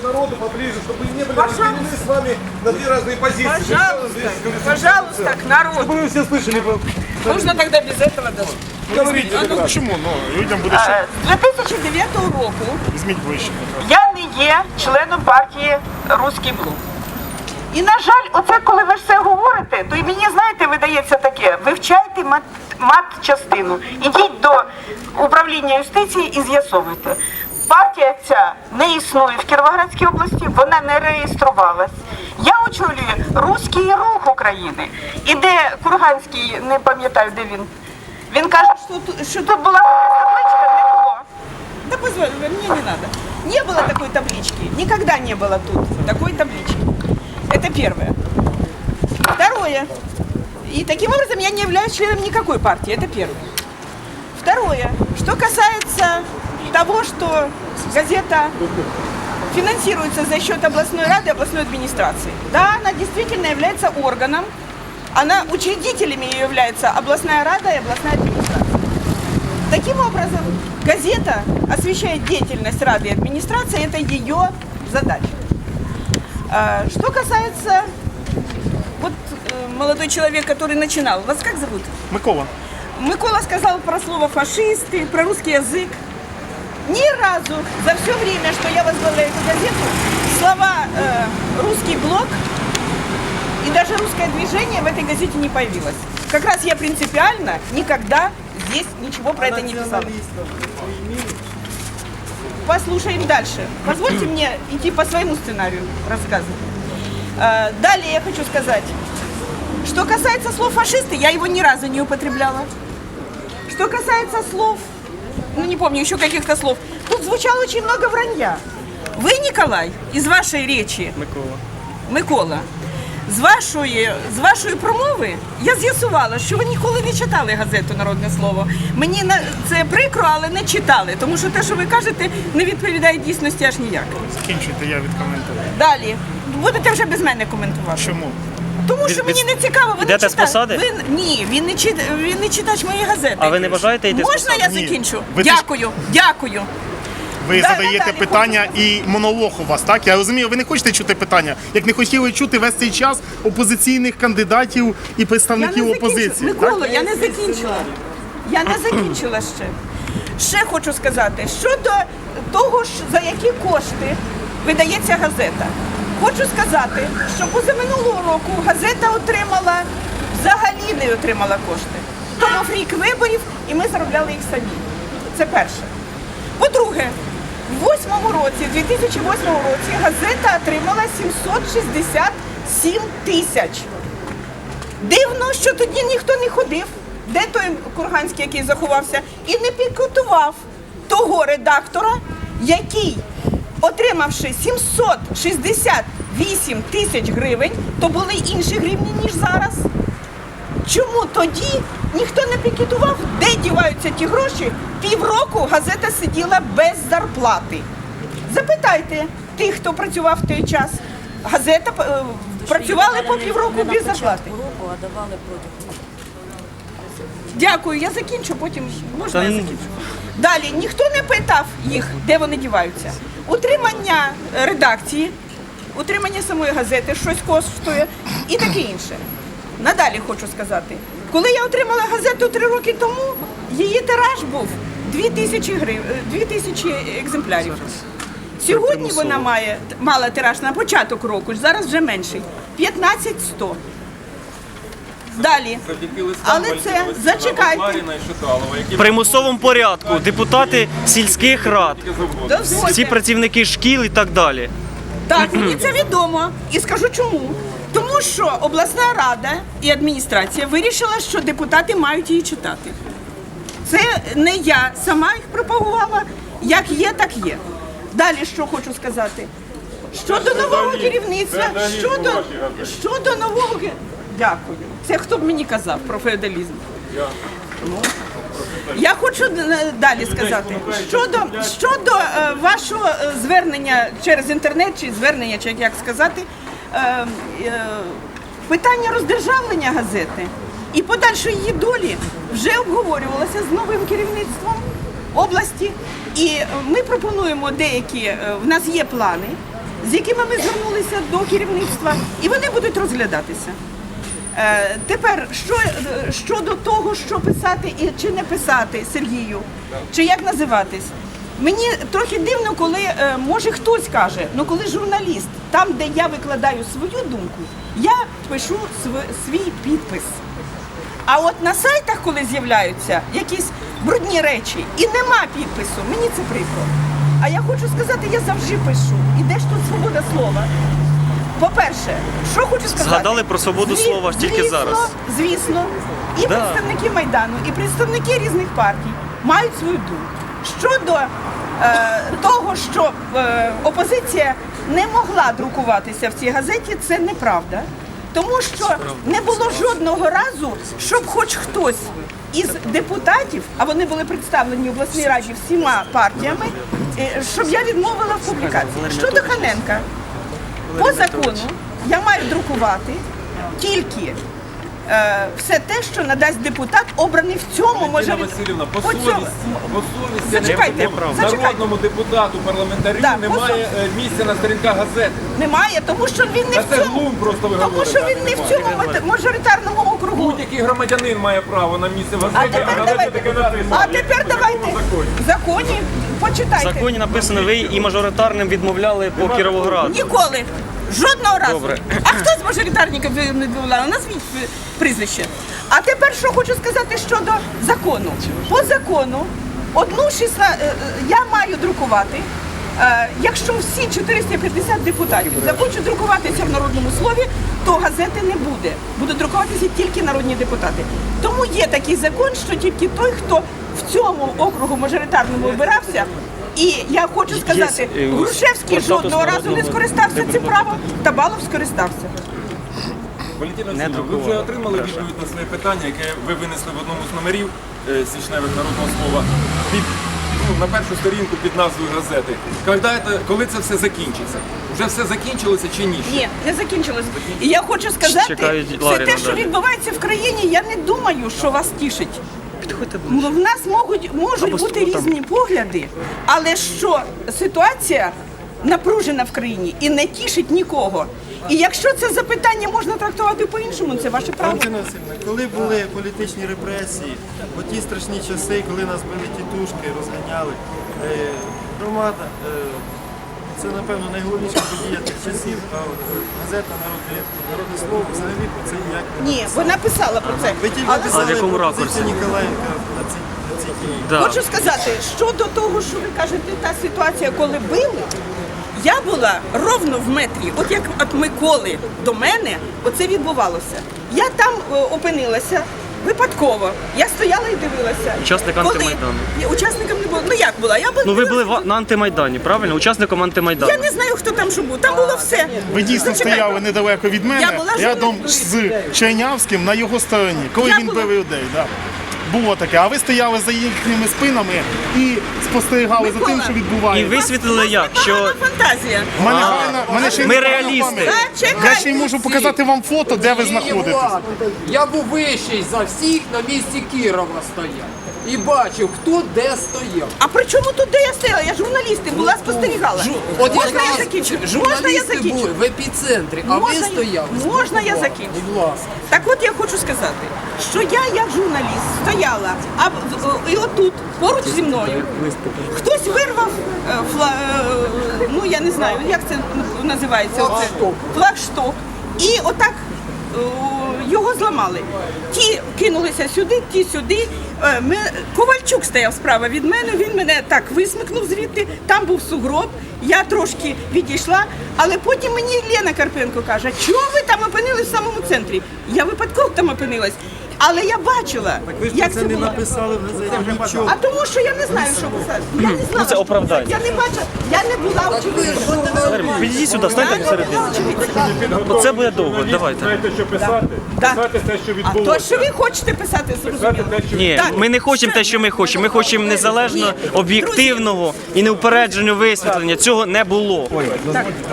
к народу поближе, чтобы не были Пожалуйста. разделены с вами на две разные позиции. Пожалуйста, пожалуйста, к народу. Чтобы вы все слышали, вы Можна тоді без этого даже. говорите, А ну ребята. чому? Ну людям буде ще Е, З 2009 року візьміть ближче. я не є членом партії Руський блок. І на жаль, оце коли ви все говорите, то і мені знаєте, видається таке: вивчайте мат, мат-частину, ідіть до управління юстиції і з'ясовуйте. Партія ця не існує в Кіровоградській області, вона не реєструвалась. Я очолюю Руський рух України. І де Курганський, не пам'ятаю, де він. Він каже, що тут, що тут була табличка, не було. Да позволь, мне не надо. Не было такой таблички. Никогда не было тут такой таблички. Это первое. Второе. И таким образом я не являюсь членом никакой партии. Это первое. Второе. Что касается того, что газета финансируется за счет областной рады и областной администрации. Да, она действительно является органом. Она учредителями ее является областная рада и областная администрация. Таким образом, газета освещает деятельность Рады и администрации, это ее задача. А, Что касается вот э, молодой человек, который начинал, вас как зовут? Микола. Микола сказал про слово фашисты, про русский язык. Ни разу за все время, что я возглавляю эту газету, слова э, русский блок и даже русское движение в этой газете не появилось. Как раз я принципиально никогда здесь ничего про это не писала. Послушаем дальше. Позвольте мне идти по своему сценарию рассказывать. Э, Далее я хочу сказать, что касается слов фашисты, я его ни разу не употребляла. Что касается слов, ну не помню еще каких-то слов, тут звучало очень много вранья. Вы, Николай, из вашей речи, Микола. Микола, з вашої, з вашої промови я з'ясувала, що ви ніколи не читали газету Народне слово. Мені на це прикро, але не читали, тому що те, що ви кажете, не відповідає дійсності аж ніяк. Закінчуйте, я відкоментую. Далі будете вже без мене коментувати. Чому? Тому що мені не цікаво, ви Йдете не з читаєте. посади? Ви, ні, він не, чит, він не читач моєї газети. А ви не бажаєте йти з Можна посади? я Ні. закінчу? Ви дякую, дякую. Ви Да, задаєте Наталі, питання і монолог у вас, так? Я розумію, ви не хочете чути питання, як не хотіли чути весь цей час опозиційних кандидатів і представників опозиції. так? Микола, я не закінчила. Я не закінчила ще. Ще хочу сказати, щодо того, ж, за які кошти видається газета. Хочу сказати, що позаминулого року газета отримала, взагалі не отримала кошти. Тому рік виборів і ми заробляли їх самі. Це перше. По-друге, в 2008 році, 2008 році, газета отримала 767 тисяч. Дивно, що тоді ніхто не ходив. Де той Курганський, який заховався, і не пікетував того редактора, який, отримавши 768 тисяч гривень, то були інші гривні, ніж зараз. Чому тоді ніхто не пікетував, де діваються ті гроші? Півроку газета сиділа без зарплати. Запитайте тих, хто працював в той час. Газета е, працювали по півроку без зарплати. року, а давали протягом. Дякую, я закінчу, потім можна Та я закінчу. Далі ніхто не питав їх, де вони діваються. Утримання редакції, утримання самої газети щось коштує і таке інше. Надалі хочу сказати, коли я отримала газету три роки тому, її тираж був 2000 грив... е, 2000 екземплярів. Сьогодні вона має мала тираж на початок року, зараз вже менший 15100. Далі. Але це зачекайте. В примусовому порядку депутати сільських рад, всі працівники шкіл і так далі. Так, мені це відомо. І скажу чому. Тому що обласна рада і адміністрація вирішила, що депутати мають її читати. Це не я сама їх пропагувала. Як є, так є. Далі що хочу сказати. Щодо нового керівництва, щодо, щодо нового Дякую. Це хто б мені казав про феодалізм? Ну. Я хочу е, далі сказати щодо щодо е, вашого е, звернення через інтернет чи звернення, чи як сказати, питання роздержавлення газети і подальшої її долі вже обговорювалося з новим керівництвом області І ми пропонуємо деякі, в нас є плани, з якими ми звернулися до керівництва, і вони будуть розглядатися. Е, Тепер що щодо того, що писати і чи не писати Сергію, чи як називатись. Мені трохи дивно, коли е, може хтось каже, ну коли журналіст, там, де я викладаю свою думку, я пишу свій підпис. А от на сайтах, коли з'являються якісь брудні речі і нема підпису, мені це прикро. А я хочу сказати, я завжди пишу. І де ж тут свобода слова? По-перше, що хочу сказати? Згадали про свободу Зві- слова тільки звісно, зараз. Звісно, і Да. представники Майдану, і представники різних партій мають свою думку. Щодо е, того, що е, опозиція не могла друкуватися в цій газеті, це неправда. Тому що не було жодного разу, щоб хоч хтось із депутатів, а вони були представлені в обласній раді всіма партіями, е, щоб я відмовила в публікації. Щодо Ханенка, по закону я маю друкувати тільки е, все те, що надасть депутат, обраний в цьому мажоритарному. Васильівна, по совісті, по совісті Зачекайте, народному депутату, парламентарю Да, по немає е, місця на сторінках газети. Немає, тому що він не Та в це цьому. глум просто ви тому говорите, що він не в цьому мажоритарному округу. Будь-який громадянин має право на місце в А газеті, а тепер газеті давайте. таке написано. А тепер давайте. В законі В почитайте. законі написано, ви і мажоритарним відмовляли по Кіровограду. Ніколи. Жодного разу. Добре. А хто з мажоритарників не відмовляли? Назвіть прізвище. А тепер що хочу сказати щодо закону. По закону одну 16, е, е, я маю друкувати. е, Якщо всі 450 депутатів захочуть друкуватися в народному слові, то газети не буде. Будуть друкуватися тільки народні депутати. Тому є такий закон, що тільки той, хто в цьому округу мажоритарному обирався, і я хочу сказати, Грушевський жодного разу не скористався цим правом, Табалов скористався. Валентина Не ви вже отримали відповідь на своє питання, яке ви винесли в одному з номерів е, січневих народного слова. Під, ну, на першу сторінку під назвою газети. Коли це, коли це все закінчиться? Вже все закінчилося чи ні? ще? Ні, не закінчилось. І я хочу сказати, Чекають все Ларіна те, що далі. відбувається в країні, я не думаю, що вас тішить. Підходьте В нас можуть, можуть Або бути там. різні погляди, але що ситуація напружена в країні і не тішить нікого. І якщо це запитання можна трактувати по-іншому, це ваше право. Валентина Васильівна, коли були політичні репресії, у ті страшні часи, коли нас били тітушки, розганяли, е, громада, е, це, напевно, найголовніша подія тих часів, а е, газета «Народне, народне слово взагалі про це ніяк не Ні, вона писала про це. Ви тільки Але писали в якому про ракурсі? позицію Ніколаєнка на цій, на цій дії. Да. Хочу сказати, щодо того, що ви кажете, та ситуація, коли били, я була ровно в метрі, от як від Миколи до мене, оце відбувалося. Я там е, опинилася випадково. Я стояла і дивилася. Учасник Коли- антимайдану. Ні, учасником не було. Ну як була? Я Ну ви були в- на антимайдані, правильно? Учасником антимайдану. Я не знаю, хто там що був. Там було все. Ви дійсно Зачекайте. стояли недалеко від мене, Я була рядом з Чайнявським на його стороні, коли Я він була- бив людей. Да. Було таке, а ви стояли за їхніми спинами і спостерігали за тим, що що І відбувається. висвітлили як, що фантазія. У мене гарна, в мене ще й Ми непогана реалісти. пам'ять. Я ще й можу показати вам фото, де ви знаходитесь. Я був вищий за всіх на місці Кірова стояв. І бачив, хто де стояв. А при чому тут де я стояла? Я журналістом була, спостерігала. Жу- От Можна я якраз закінчу? Можна я Журналісти закінчу? були в епіцентрі, а ви Можна я- стояли. можна я закінчу? Будь ласка. Так от я хочу сказати, що я як журналіст стояла, а в- і отут поруч зі мною хтось вирвав е, фла, е, ну я не знаю, як це називається. оце? Флагшток. Флагшток. І отак е, його зламали. Ті кинулися сюди, ті сюди. Е, ми- Ковальчук стояв справа від мене, він мене так висмикнув звідти, там був сугроб, я трошки відійшла, але потім мені Лена Карпенко каже, чого ви там опинились в самому центрі? Я випадково там опинилась. Але я бачила, Ви ж як це це не було. написали в газеті нічого. А тому що я не знаю, що писати. Я не знала, Ну, це що оправдання. писати. Я не бачила, я не була очевидна. Підійдіть сюди, станьте посередині. Ну це буде довго, давайте. Знаєте, що писати? Да. Писати те, що А відбулося. то, що ви хочете писати, зрозуміло. Писати те, що Ні, Так. ми не хочемо те, що ми хочемо. Ми хочемо незалежно, Ні. об'єктивного і неупередженого висвітлення. Цього не було.